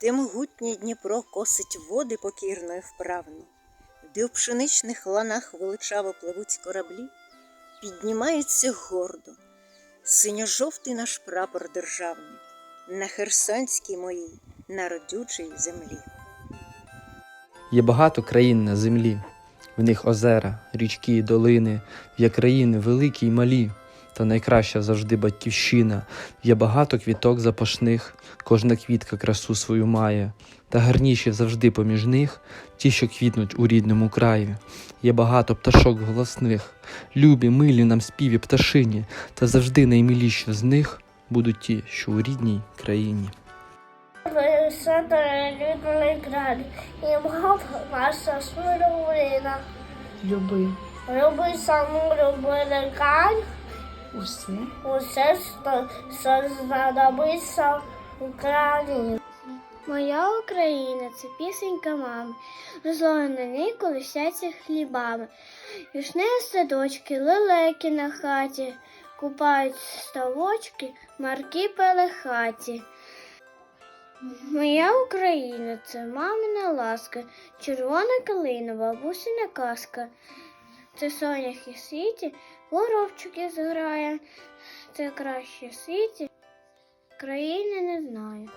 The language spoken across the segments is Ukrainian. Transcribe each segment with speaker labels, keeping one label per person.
Speaker 1: Де могутнє Дніпро косить води покірно і вправно, де у пшеничних ланах величаво пливуть кораблі, піднімається гордо синьо-жовтий наш прапор державний на херсонській моїй народючій землі.
Speaker 2: Є багато країн на землі, в них озера, річки долини, є країни великі й малі, та найкраща завжди батьківщина. Є багато квіток запашних, кожна квітка красу свою має, та гарніші завжди поміж них ті, що квітнуть у рідному краї. Є багато пташок голосних, любі, милі нам співі пташині, та завжди наймиліші з них будуть ті, що у рідній країні.
Speaker 3: Висота рідний край, і мав наша смиролина.
Speaker 4: Люби
Speaker 3: Люби саму любили край,
Speaker 4: усе.
Speaker 3: усе, що, що знадобиться Україні. Моя Україна це пісенька мами, злої на ній колисяться хлібами. Вішни садочки, лелеки на хаті, купають ставочки, марки пелехаті. Моя Україна це мамина ласка, червона калина, бабусина казка. Це сонях і світі, горобчики зграє, це краще в світі, країни не знаю.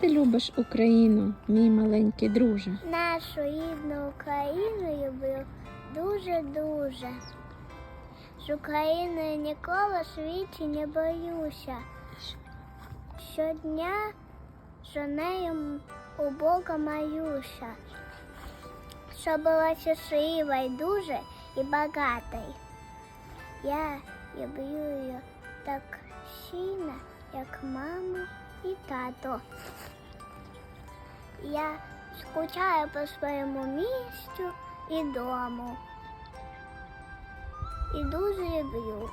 Speaker 4: Ти любиш Україну, мій маленький друже.
Speaker 3: Нашу рідну Україну люблю дуже-дуже. З Україною ніколи в світі не боюся. Щодня що нею у Бога молюся. Щоб була щаслива і дуже і багатою. Я люблю її так сильно, як маму і тато. Я скучаю по своєму місту і дому. І дуже люблю.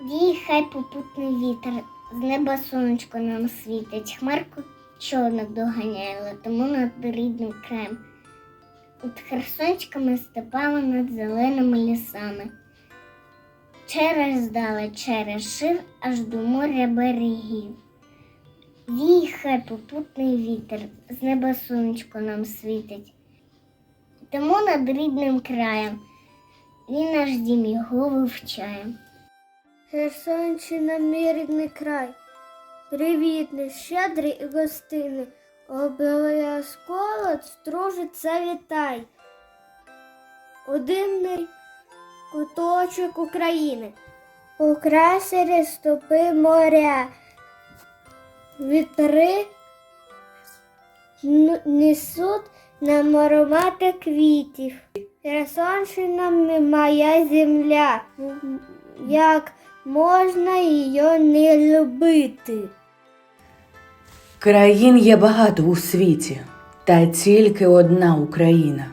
Speaker 3: Діхай попутний вітер, з неба сонечко нам світить, хмарку чорнок доганяє, летимо над рідним краєм. Над херсонськими степами над зеленими лісами. Через здали, через шир аж до моря берегів. Віхай попутний вітер, з неба сонечко нам світить. Тому над рідним краєм він наш дім його вивчає. Херсонщина мій край, привітний, щедрий і гостинний, обов'язково стружиться вітай. Одинний куточок України, украсили стопи моря, вітри несуть нам аромати квітів. Херсонщина моя земля, як можна її не любити?
Speaker 5: Країн є багато у світі, та тільки одна Україна.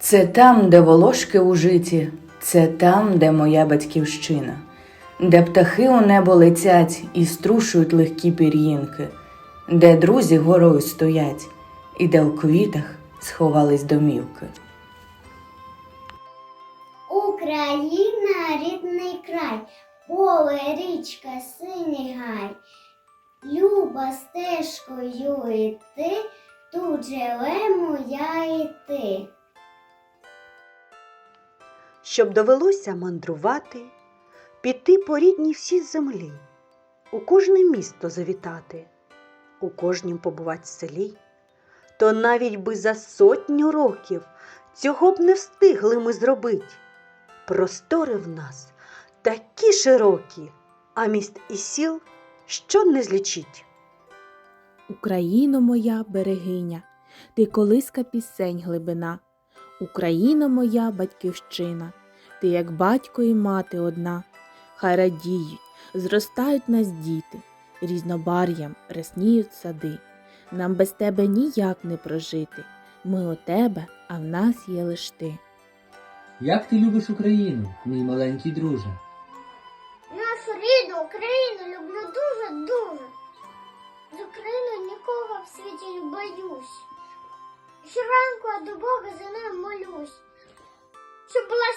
Speaker 5: Це там, де волошки у житі, це там, де моя батьківщина, де птахи у небо летять і струшують легкі пір'їнки, де друзі горою стоять, і де у квітах сховались домівки.
Speaker 3: Україна рідний край, поле, річка, синій гай. Люба стежкою йти, тут живемо я і ти.
Speaker 6: щоб довелося мандрувати, піти по рідній всій землі, у кожне місто завітати, у кожнім побувати селі, то навіть би за сотню років цього б не встигли ми зробить. Простори в нас такі широкі, а міст і сіл що не злічить.
Speaker 7: Україно моя берегиня, ти колиска пісень глибина, Україно моя батьківщина, ти як батько і мати одна, хай радіють, зростають нас діти, різнобар'ям рясніють сади. Нам без тебе ніяк не прожити. Ми у тебе, а в нас є лиш ти.
Speaker 8: Як ти любиш Україну, мій маленький друже?
Speaker 3: Не боюсь. Щоранку до Бога за нами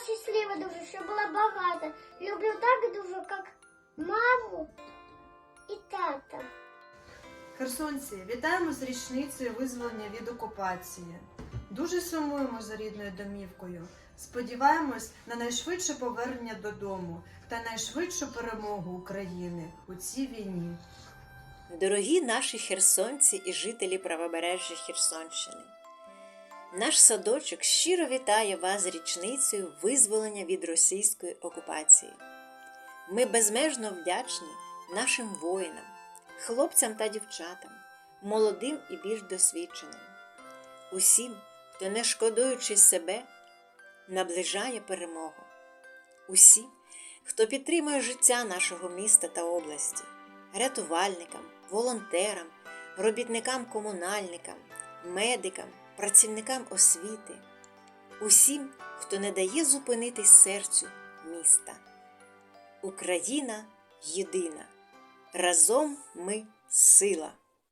Speaker 3: щаслива дуже, що була багата. Люблю так дуже, як маму і тата.
Speaker 9: Херсонці, вітаємо з річницею визволення від окупації. Дуже сумуємо за рідною домівкою. Сподіваємось на найшвидше повернення додому та найшвидшу перемогу України у цій війні.
Speaker 1: Дорогі наші херсонці і жителі правобережжя Херсонщини. Наш садочок щиро вітає вас з річницею визволення від російської окупації. Ми безмежно вдячні нашим воїнам, хлопцям та дівчатам, молодим і більш досвідченим, усім, хто, не шкодуючи себе, наближає перемогу, усім, хто підтримує життя нашого міста та області, рятувальникам, волонтерам, робітникам-комунальникам, медикам, працівникам освіти, усім, хто не дає зупинитись серцю міста. Україна єдина. Разом ми сила.